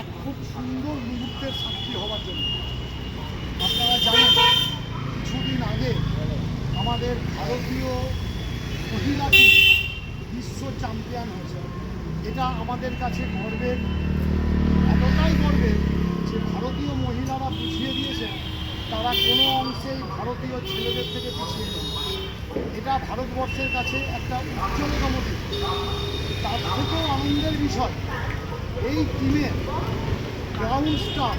এক খুব সুন্দর মুহূর্তের সাক্ষী হওয়ার জন্য। আপনারা জানেন, কিছুদিন আগে আমাদের ভারতীয় মহিলা টিম বিশ্ব চ্যাম্পিয়ন হয়েছে। এটা আমাদের কাছে গর্বের, এতটাই গর্বের যে ভারতীয় মহিলারা পিছিয়ে দিয়েছে তারা কোনো অংশেই ভারতীয় ছেলেদের থেকে পিছিয়ে নেই। এটা ভারতবর্ষের কাছে একটা উজ্জ্বলতম দিক। তার থেকেও আনন্দের বিষয় এই টিমের গ্রাউন্ড স্টাফ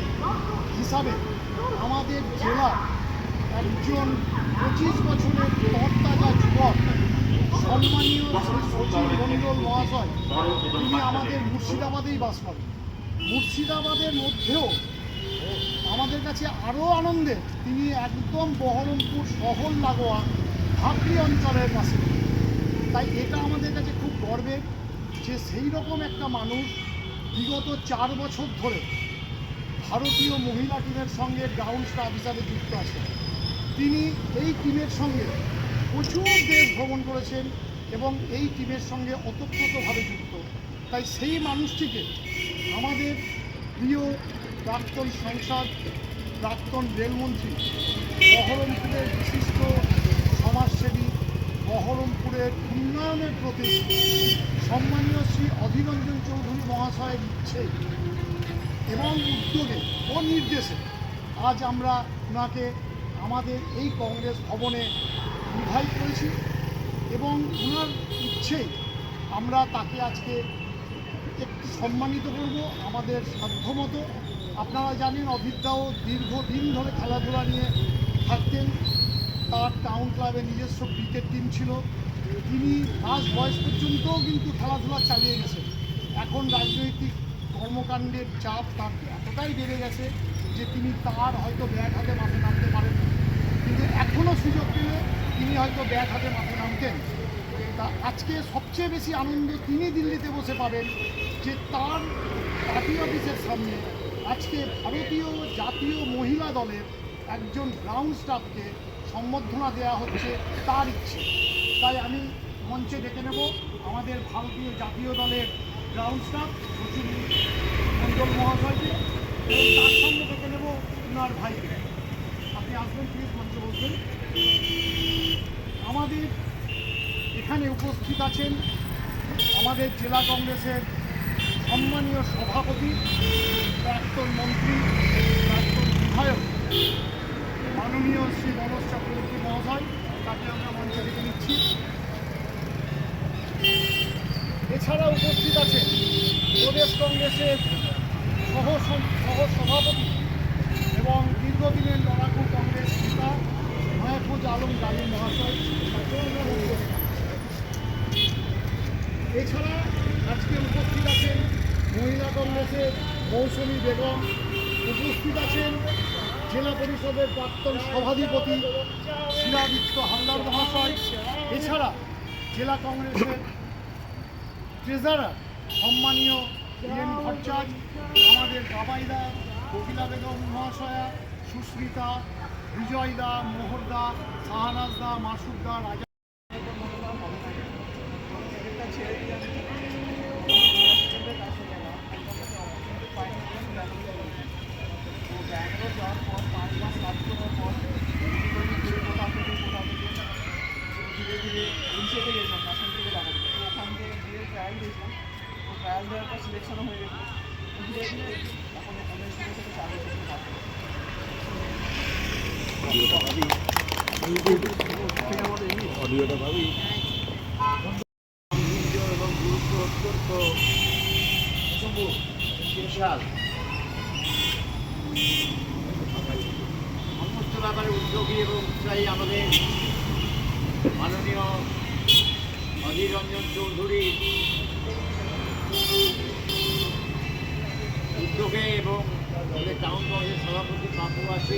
হিসাবে আমাদের জেলার একজন পঁচিশ বছরের তরতাজা যুবক, সম্মানীয় শ্রী সচিন মণ্ডল মহাশয়, তিনি আমাদের মুর্শিদাবাদেই বাস করেন। মুর্শিদাবাদের মধ্যেও আমাদের কাছে আরও আনন্দের তিনি একদম বহরমপুর শহর লাগোয়া ভাবরি অঞ্চলের পাশে তাই এটা আমাদের কাছে খুব গর্বের যে সেই রকম একটা মানুষ বিগত চার বছর ধরে ভারতীয় মহিলা টিমের সঙ্গে গ্রাউন্ড স্টাফ হিসাবে যুক্ত আছেন তিনি এই টিমের সঙ্গে প্রচুর দেশ ভ্রমণ করেছেন এবং এই টিমের সঙ্গে ওতপ্রোতভাবে যুক্ত। তাই সেই মানুষটিকে আমাদের প্রিয় প্রাক্তন সাংসদ, প্রাক্তন রেলমন্ত্রী, বহরমপুরের বিশিষ্ট সমাজসেবী, বহরমপুরের উন্নয়নের প্রতি সম্মানীয় শ্রী অধীরঞ্জন চৌধুরী মহাশয়ের ইচ্ছে এবং উদ্যোগে ও নির্দেশে আজ আমরা ওনাকে আমাদের এই কংগ্রেস ভবনে ইনভাইট করেছি এবং ওনার ইচ্ছেই আমরা তাকে আজকে একটু সম্মানিত করব আমাদের সাধ্যমতো। আপনারা জানেন অভিজ্ঞাও দীর্ঘদিন ধরে খেলাধুলা নিয়ে থাকতেন। তার টাউন ক্লাবে নিজস্ব ক্রিকেট টিম ছিল। তিনি মাস বয়স পর্যন্তও কিন্তু খেলাধুলা চালিয়ে গেছেন। এখন রাজনৈতিক কর্মকাণ্ডের চাপ তার এতটাই বেড়ে গেছে যে তিনি তার হয়তো ব্যাট হাতে মাঠে নামতে পারেন। কিন্তু এখনও সুযোগ পেলে তিনি হয়তো ব্যাট হাতে মাঠে নামতেন। তা আজকে সবচেয়ে বেশি আনন্দ তিনি দিল্লিতে বসে পাবেন যে তার পার্টি অফিসের সামনে আজকে ভারতীয় জাতীয় মহিলা দলের একজন গ্রাউন্ড স্টাফকে সম্বর্ধনা দেওয়া হচ্ছে তার ইচ্ছে। তাই আমি মঞ্চে ডেকে নেব। আমাদের ভারতীয় জাতীয় দলের গ্রাউন্ড স্টাফ সচিন মণ্ডল মহাশয়কে এবং তার সঙ্গে ডেকে নেব উনার ভাইকে। আপনি আসবেন প্লিজ মঞ্চে বসবেন। আমাদের এখানে উপস্থিত আছেন আমাদের জেলা কংগ্রেসের সম্মানীয় সভাপতি, প্রাক্তন মন্ত্রী, প্রাক্তন বিধায়ক, মাননীয় শ্রী মনোজ চক্রবর্তী মহাশয় তাকে আমরা মঞ্চে ডেকে নিচ্ছি এছাড়া উপস্থিত আছে প্রদেশ কংগ্রেসের সহ সভাপতি এবং দীর্ঘদিনের লড়াকু কংগ্রেস নেতা মাহফুজ আলম গালী মহাশয়। এছাড়া আজকে উপস্থিত আছেন মহিলা কংগ্রেসের মৌসুমী বেগম, উপস্থিত আছেন জেলা পরিষদের প্রাক্তন সভাধিপতি শিলাদিত্য হালদার মহাশয়, এছাড়া জেলা কংগ্রেসের ট্রেজারার সম্মানীয় এন ভট্টাচার্য আমাদের বাবাইদা কপিলা বেগম মহাশয়া, সুস্মিতা বিজয়দা মোহরদা শাহনাজদা মাসুদদা রাজা ব্যাঙ্গালোর যাওয়ার পর পাঁচ মাস কাজ করার পর কোথাও থেকে ধীরে ধীরে এনসিএতে গেছিলাম ক্রিকেট একাডেমি তো ওখান থেকে গিয়ে ট্রায়াল দিয়েছিলাম ট্রায়াল দেওয়ার পর সিলেকশনও হয়ে করছি। এবং গুরুত্ব অত্যন্ত বিশাল সমস্ত ব্যাপারে উদ্যোগী এবং উৎসাহী আমাদের মাননীয় অধীর রঞ্জন চৌধুরী উদ্যোগে এবং আমাদের টাউন কংগ্রেসের সভাপতি বাপু আছে।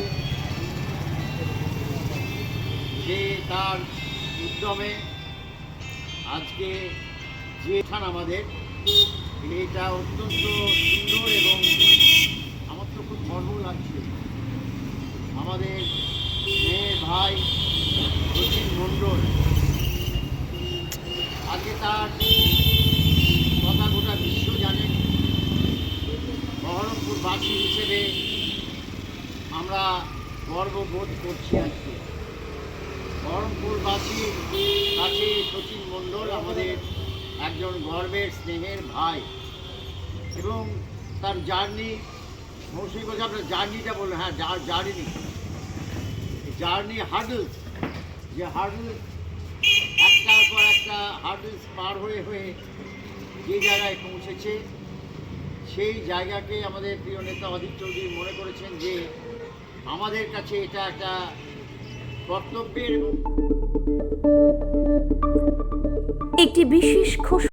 সে তার উদ্যমে আজকে যে স্থান আমাদের, এটা অত্যন্ত সুন্দর এবং আমার তো খুব গর্ব লাগছে। আমাদের মেয়ের ভাই সচিন মণ্ডল, আজকে তার বহরমপুরবাসী হিসেবে আমরা গর্ববোধ করছি আজকে। বহরমপুরবাসীর কাছে সচিন মণ্ডল আমাদের একজন গর্বের স্নেহের ভাই এবং তার জার্নি, মৌসুমি বলছে আপনার জার্নিটা বললেন হ্যাঁ জার্নি জার্নি হার্ডলস যে হার্ডলস একটার পর একটা হার্ডলস পার হয়ে হয়ে যে জায়গায় পৌঁছেছে সেই জায়গাকে আমাদের প্রিয় নেতা অধীর চৌধুরী মনে করেছেন যে আমাদের কাছে এটা একটা কর্তব্যের একটি বিশেষ